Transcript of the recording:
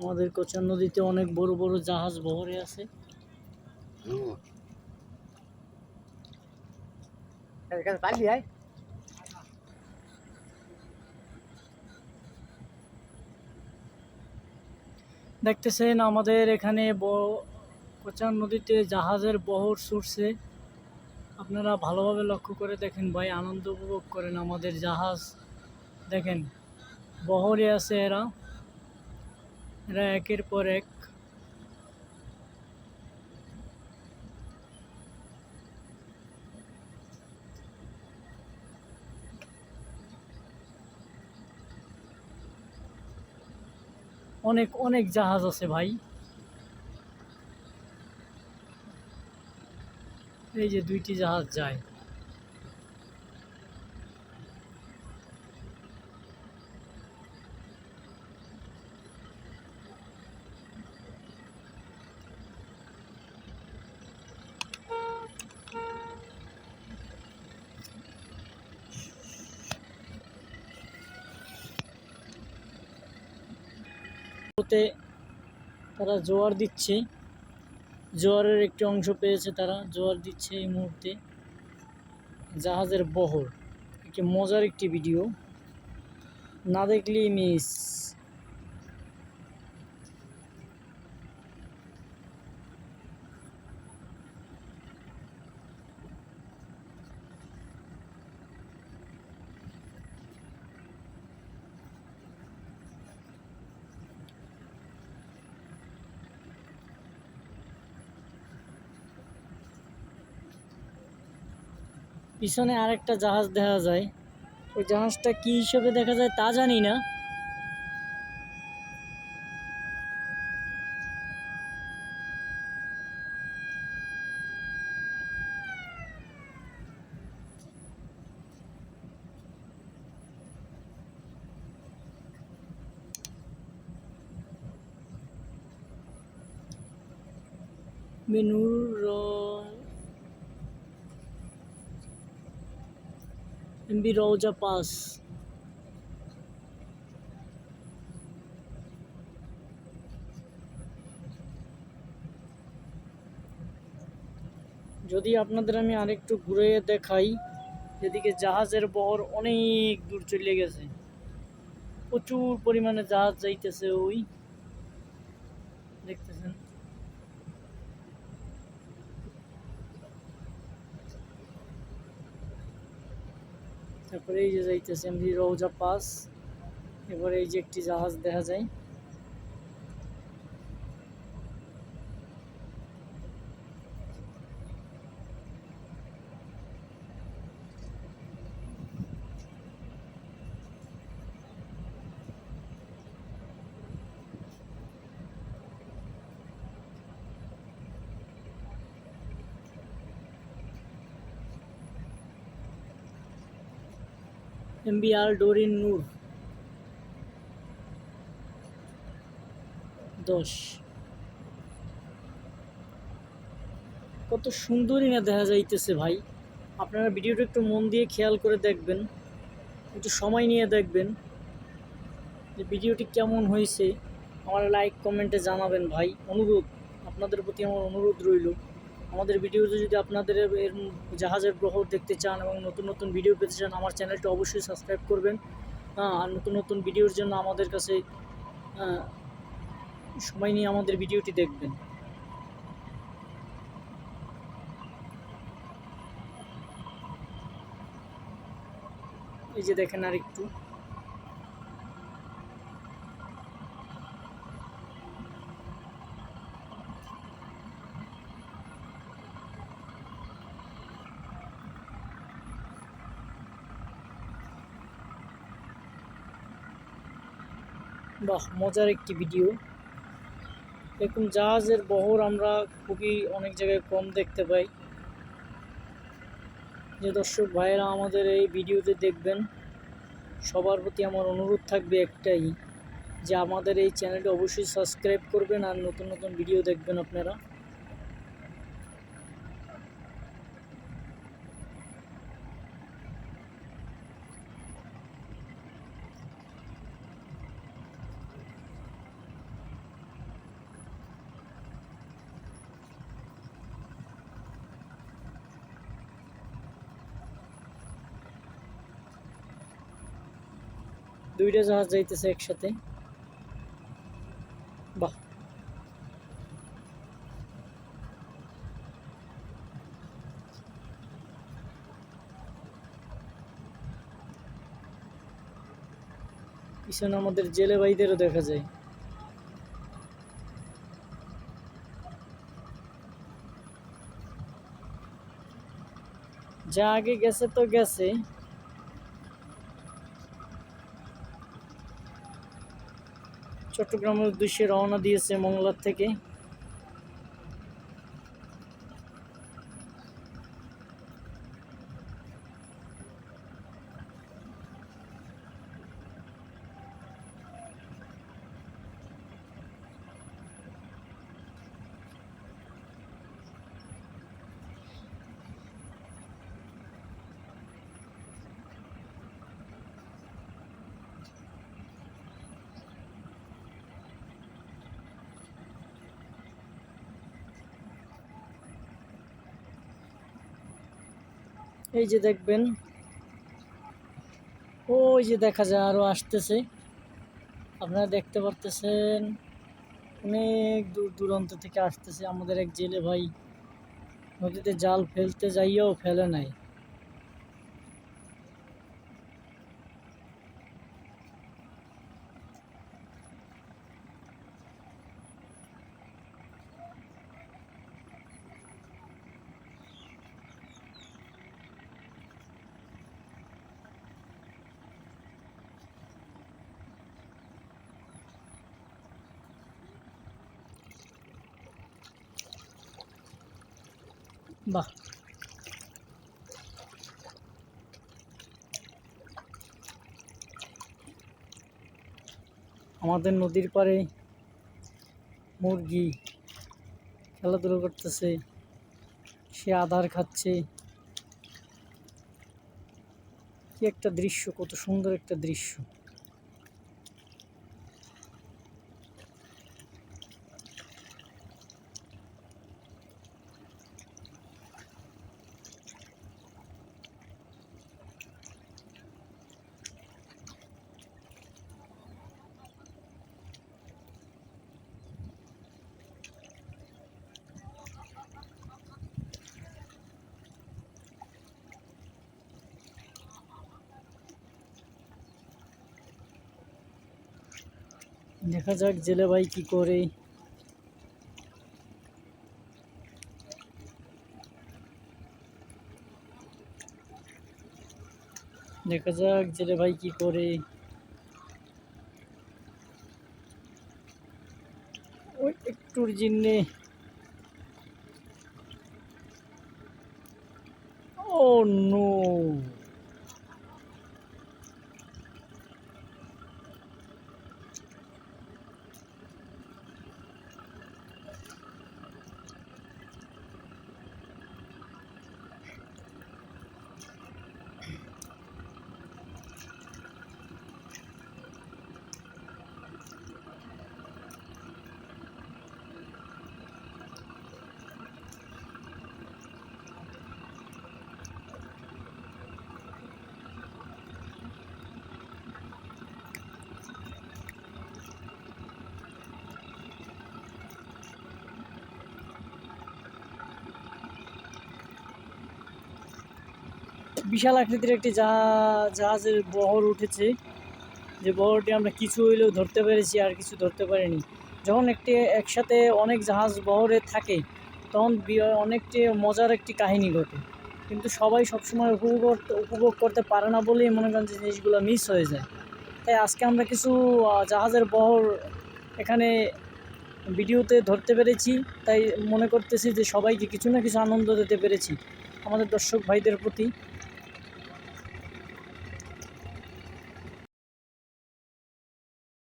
আমাদের কোচার নদীতে অনেক বড় বড় জাহাজ বহরে আছে। দেখতেছেন আমাদের এখানে কোচার নদীতে জাহাজের বহর ছুটছে আপনারা ভালোভাবে লক্ষ্য করে দেখেন ভাই, আনন্দ উপভোগ করেন আমাদের জাহাজ। দেখেন, বহরে আছে এরা। এরা একের পর এক। অনেক অনেক জাহাজ আছে ভাই। এই যে দুইটি জাহাজ যায়। ওতে তারা জোয়ার দিচ্ছে। জোয়ারের একটি অংশ পেয়েছে তারা, জোয়ার দিচ্ছে এই মুহূর্তে। জাহাজের বহর, একটি মজার একটি ভিডিও। না দেখলেই মিস পিছনে আরেকটা জাহাজ দেখা যায়। ওই জাহাজটা কি হিসেবে দেখা যায় তা জানি না। মেনুর এমবি রওজা পাস যদি আপনাদের আমি আরেকটু ঘুরে দেখাই, এদিকে জাহাজের বহর অনেক দূর চলে গেছে। প্রচুর পরিমাণে জাহাজ যাইতেছে ওই। দেখতেছেন। তারপরে এই যে যাইতেছি আমি রৌজা পাস। এবারে এই যে একটি জাহাজ দেখা যায়। এমবিআর ডোরিন নূর। দশ। কত সুন্দরই না দেখা যাইতেছে ভাই। আপনারা ভিডিওটা একটু মন দিয়ে খেয়াল করে দেখবেন, একটু সময় নিয়ে দেখবেন যে ভিডিওটি কেমন হয়েছে। আমার লাইক কমেন্টে জানাবেন ভাই। অনুরোধ, আপনাদের প্রতি আমার অনুরোধ রইল। আমাদের ভিডিওতে যদি আপনাদের এর জাহাজের গ্রহ দেখতে চান এবং নতুন নতুন ভিডিও পেতে চান, আমার চ্যানেলটা অবশ্যই সাবস্ক্রাইব করবেন। হ্যাঁ আর নতুন নতুন ভিডিওর জন্য আমাদের কাছে সময় নিয়ে আমাদের ভিডিওটি দেখবেন। এই যে দেখেন আর একটু বাহ, মজার একটি ভিডিও এরকম জাহাজের বহর আমরা খুবই অনেক জায়গায় কম দেখতে পাই। যে দর্শক ভাইয়েরা আমাদের এই ভিডিওতে দেখবেন, সবার প্রতি আমার অনুরোধ থাকবে একটাই, যে আমাদের এই চ্যানেলটি অবশ্যই সাবস্ক্রাইব করবেন আর নতুন নতুন ভিডিও দেখবেন আপনারা। দুইটা জাহাজ যাইতেছে একসাথে। বাহ। পিছনে আমাদের জেলে ভাইদেরও দেখা যায়। যা আগে গেছে তো গেছে। চট্টগ্রামের উদ্দেশ্যে রওনা দিয়েছে মংলার থেকে। এই যে দেখবেন। ওই যে দেখা যায় আরও আসতেছে। আপনারা দেখতে পারতেছেন, অনেক দূর দূরান্ত থেকে আসতেছে আমাদের এক জেলে ভাই। নদীতে জাল ফেলতে যাইয়েও ফেলে নাই। বাহ। আমাদের নদীর পাড়ে মুরগি খেলাধুলো করতেছে, সে আধার খাচ্ছে। কি একটা দৃশ্য, কত সুন্দর একটা দৃশ্য। দেখা যাক জেলে ভাই কি করে। দেখা যাক জেলে ভাই কি করে। ওই একটুর জন্যে ও নো বিশাল আকৃতির একটি জাহা- জাহাজের বহর উঠেছে। যে বহরটি আমরা কিছু হইলেও ধরতে পেরেছি, আর কিছু ধরতে পারিনি। যখন একটি, একসাথে অনেক জাহাজ বহরে থাকে, তখন অনেকটি মজার একটি কাহিনী ঘটে। কিন্তু সবাই সবসময় উপভোগ উপভোগ করতে পারে না বলেই মনে করেন যে জিনিসগুলো মিস হয়ে যায়। তাই আজকে আমরা কিছু জাহাজের বহর এখানে ভিডিওতে ধরতে পেরেছি। তাই মনে করতেছি যে সবাইকে কিছু না কিছু আনন্দ দিতে পেরেছি, আমাদের দর্শক ভাইদের প্রতি।